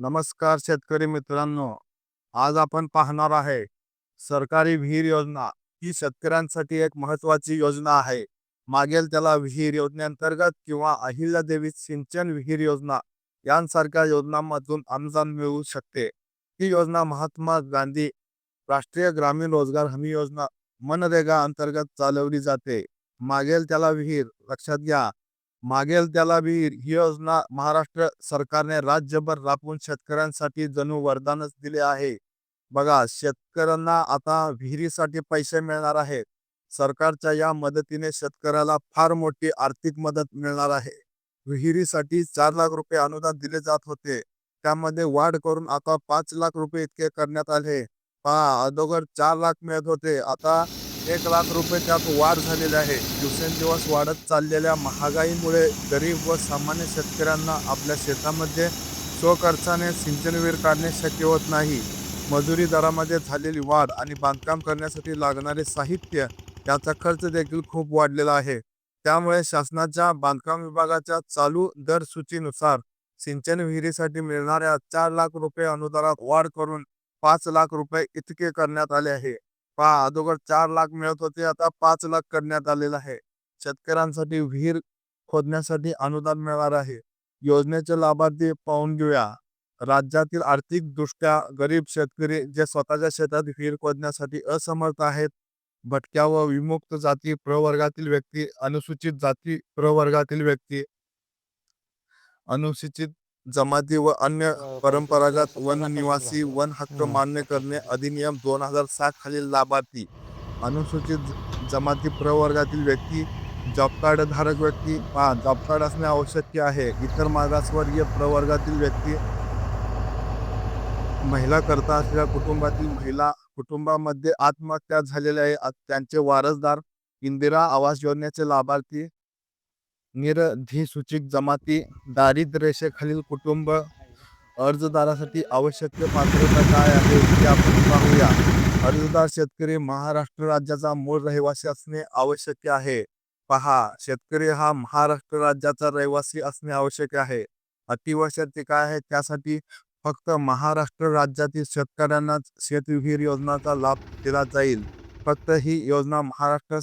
नमस्कार शेतकरी मित्रांनो. आज आपण पाहणार आहे सरकारी विहीर योजना ही शेतकऱ्यांसाठी एक महत्वाची योजना आहे. मागेल त्याला विहीर योजनेअंतर्गत किंवा अहिल्यादेवी सिंचन विहीर योजना यांसारख्या योजनांमधून अनुदान मिळू शकते. ही योजना महात्मा गांधी राष्ट्रीय ग्रामीण रोजगार हमी योजना मनरेगा अंतर्गत चालवली जाते. मागेल त्याला विहीर लक्षात घ्या मागेल त्याला विहीर ही योजना महाराष्ट्र सरकारने राज्यभर राबवून शेतकऱ्यांसाठी जणू वरदानच दिले आहे. बघा शेतकऱ्यांना आता विहिरीसाठी पैसे मिळणार आहेत. सरकारच्या या मदतीने शेतकऱ्याला फार मोठी आर्थिक मदत मिळणार आहे. विहिरीसाठी चार लाख रुपये अनुदान दिले जात होते. त्यामध्ये वाढ करून आता पाच लाख रुपये इतके करण्यात आले. पहा अगोदर चार लाख मिळत होते. आता एक लाख रुपये त्यात वाढ झालेली आहे. दिवसेंदिवस वाढत चाललेल्या महागाईमुळे गरीब व सामान्य शेतकऱ्यांना आपल्या शेतामध्ये स्वखर्चाने सिंचन विहीर काढणे शक्य होत नाही. मजुरी दरामध्ये झालेली वाढ आणि बांधकाम करण्यासाठी लागणारे साहित्य याचा खर्च देखील खूप वाढलेला आहे. त्यामुळे शासनाच्या बांधकाम विभागाच्या चालू दर सूचीनुसार सिंचन विहिरीसाठी मिळणाऱ्या चार लाख रुपये अनुदानात वाढ करून पाच लाख रुपये इतके करण्यात आले आहे. पहा अगोदर चार लाख मिळत होते आता पाच लाख करण्यात आलेलं आहे. शेतकऱ्यांसाठी विहीर खोदण्यासाठी अनुदान मिळणार आहे. योजनेचे लाभार्थी पाहून घेऊया. राज्यातील आर्थिक दृष्ट्या गरीब शेतकरी जे स्वतःच्या शेतात विहीर खोदण्यासाठी असमर्थ आहेत भटक्या व विमुक्त जाती प्रवर्गातील व्यक्ती अनुसूचित जाती प्रवर्गातील व्यक्ती अनुसूचित जमाती व अन्य परंपरागत वन निवासी वन हक्क मान्य करणे अधिनियम दोन हजार सात खालील लाभार्थी. अनुसूचित जमाती प्रवर्गातील व्यक्ती जॉब कार्ड धारक व्यक्ती पहा जॉब कार्ड असणे आवश्यक आहे. इतर मागासवर्गीय प्रवर्गातील व्यक्ती महिला करता असलेल्या कुटुंबातील महिला कुटुंबामध्ये आत्महत्या झालेल्या आहे. त्यांचे वारसदार इंदिरा आवास योजनेचे लाभार्थी निरधिसूचित जमाती दारिद्र्य रेषेखालील कुटुंब अर्जदारासाठी आवश्यक पात्रता काय आहे ते आपण पाहूया. अर्जदार शेतकरी महाराष्ट्र राज्याचा मूळ रहिवासी असणे आवश्यक आहे. पहा शेतकरी हा महाराष्ट्र राज्याचा रहिवासी असणे आवश्यक आहे. अटी काय आहे? त्यासाठी फक्त महाराष्ट्र राज्यातील शेतकऱ्यांनाच शेतविहीर योजनाचा लाभ दिला जाईल. फक्त ही योजना महाराष्ट्र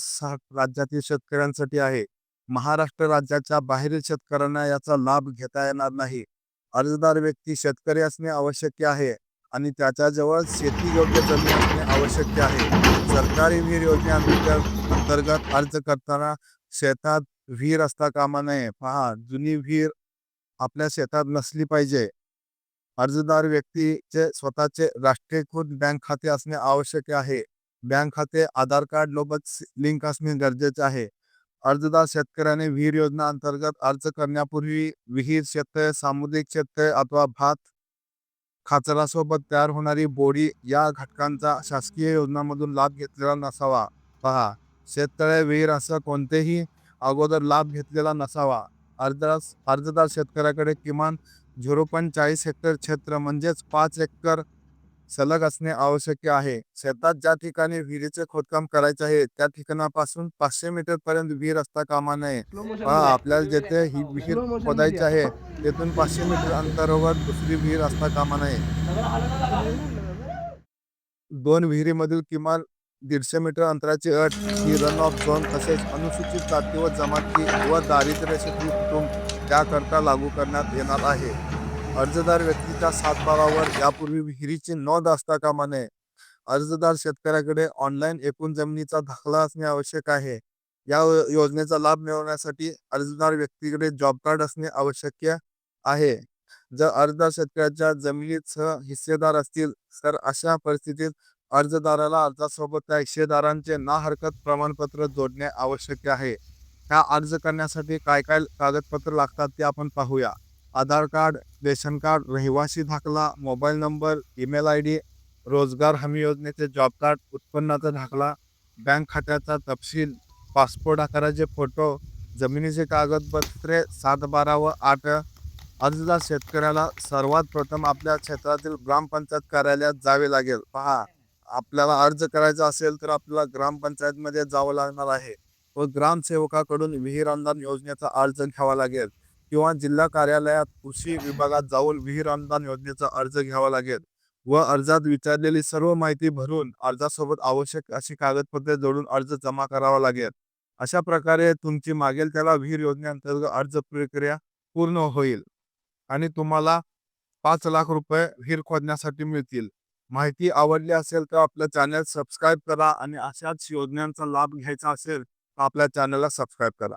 राज्यातील शेतकऱ्यांसाठी आहे. महाराष्ट्र राज्याच्या बाहेरील शेतकऱ्यांना याचा लाभ घेता येणार नाही. अर्जदार व्यक्ती शेतकरी असणे आवश्यक आहे आणि त्याच्याजवळ शेती योग्य जमीन असणे आवश्यक आहे. सरकारी विहीर योजने अंतर्गत अर्ज करताना शेतात विहीर असता कामा नये. पहा जुनी विहीर आपल्या शेतात नसली पाहिजे. अर्जदार व्यक्तीचे स्वतःचे राष्ट्रीयकृत बँक खाते असणे आवश्यक आहे. बँक खाते आधार कार्ड लोबत लिंक असणे गरजेचे आहे. अर्जदार शेतकऱ्याने विहीर योजना अंतर्गत अर्ज करण्यापूर्वी विहीर क्षेत्र सामुदायिक क्षेत्र अथवा भात खाचरासोबत तयार होणारी बोडी या घटकांचा शासकीय योजनांमधून लाभ घेतलेला नसावा. पहा शेततळे विहीर असं कोणतेही अगोदर लाभ घेतलेला नसावा. अर्जदार अर्जदार शेतकऱ्याकडे किमान झिरो पॉईंट चाळीस हेक्टर क्षेत्र म्हणजेच पाच एकर सलग असणे आवश्यक आहे. शेतात ज्या ठिकाणी विहिरीचे खोदकाम करायचे आहे त्या ठिकाणापासून पाचशे मीटर पर्यंत विहीर असता कामा नये. आपल्याला जेथे ही विहीर खोदायची आहे. तेथून पाचशे मीटर अंतरावर दुसरी विहीर असता कामा नये. दोन विहिरीमधील किमान दीडशे मीटर अंतराची अट ही रन ऑफ झोन तसेच अनुसूचित जाती व जमाती व दारिद्र्य कुटुंब त्याकरता लागू करण्यात येणार आहे. अर्जदार व्यक्तीच्या सातबारावर यापूर्वी विहिरीची नोंद असता कामा नये अर्जदार शेतकऱ्याकडे ऑनलाईन एकूण जमिनीचा दाखला असणे आवश्यक आहे. या योजनेचा लाभ मिळवण्यासाठी अर्जदार व्यक्तीकडे जॉब कार्ड असणे आवश्यक आहे. जर अर्जदार शेतकऱ्याच्या जमिनीत सह हिस्सेदार असतील तर अशा परिस्थितीत अर्जदाराला अर्जासोबत त्या हिस्सेदारांचे ना हरकत प्रमाणपत्र जोडणे आवश्यक आहे. ह्या अर्ज करण्यासाठी काय काय कागदपत्र लागतात ते आपण पाहूया. आधार कार्ड रेशन कार्ड रहिवासी दाखला mobile number email I D रोजगार हमी योजनेचे जॉब कार्ड उत्पन्नाचा दाखला बँक खात्याचा तपशील पासपोर्ट आकाराचे फोटो जमिनीचे कागदपत्रे सात बारा व आठ. अर्जदार शेतकऱ्याला सर्वात प्रथम आपल्या क्षेत्रातील ग्रामपंचायत कार्यालयात जावे लागेल. पहा आपल्याला अर्ज करायचा असेल तर आपल्याला ग्रामपंचायतमध्ये जावं लागणार आहे. व ग्रामसेवकाकडून विहीर अनुदान योजनेचा अर्ज घ्यावा लागेल. किंवा जिल्हा कार्यालयात कृषी विभागात जाऊन विहीर अनुदान योजनेचा अर्ज घ्यावा लागेल व अर्जात विचारलेली सर्व माहिती भरून अर्जासोबत आवश्यक अशी कागदपत्रे जोडून अर्ज जमा करावा लागेल. अशा प्रकारे तुमची मागेल त्याला विहीर योजनेअंतर्गत अर्ज प्रक्रिया पूर्ण होईल आणि तुम्हाला पाच लाख रुपये विहीर खोदण्यासाठी मिळतील. माहिती आवडली असेल तर आपलं चॅनल सबस्क्राईब करा आणि अशाच योजनांचा लाभ घ्यायचा असेल तर आपल्या चॅनलला सबस्क्राईब करा.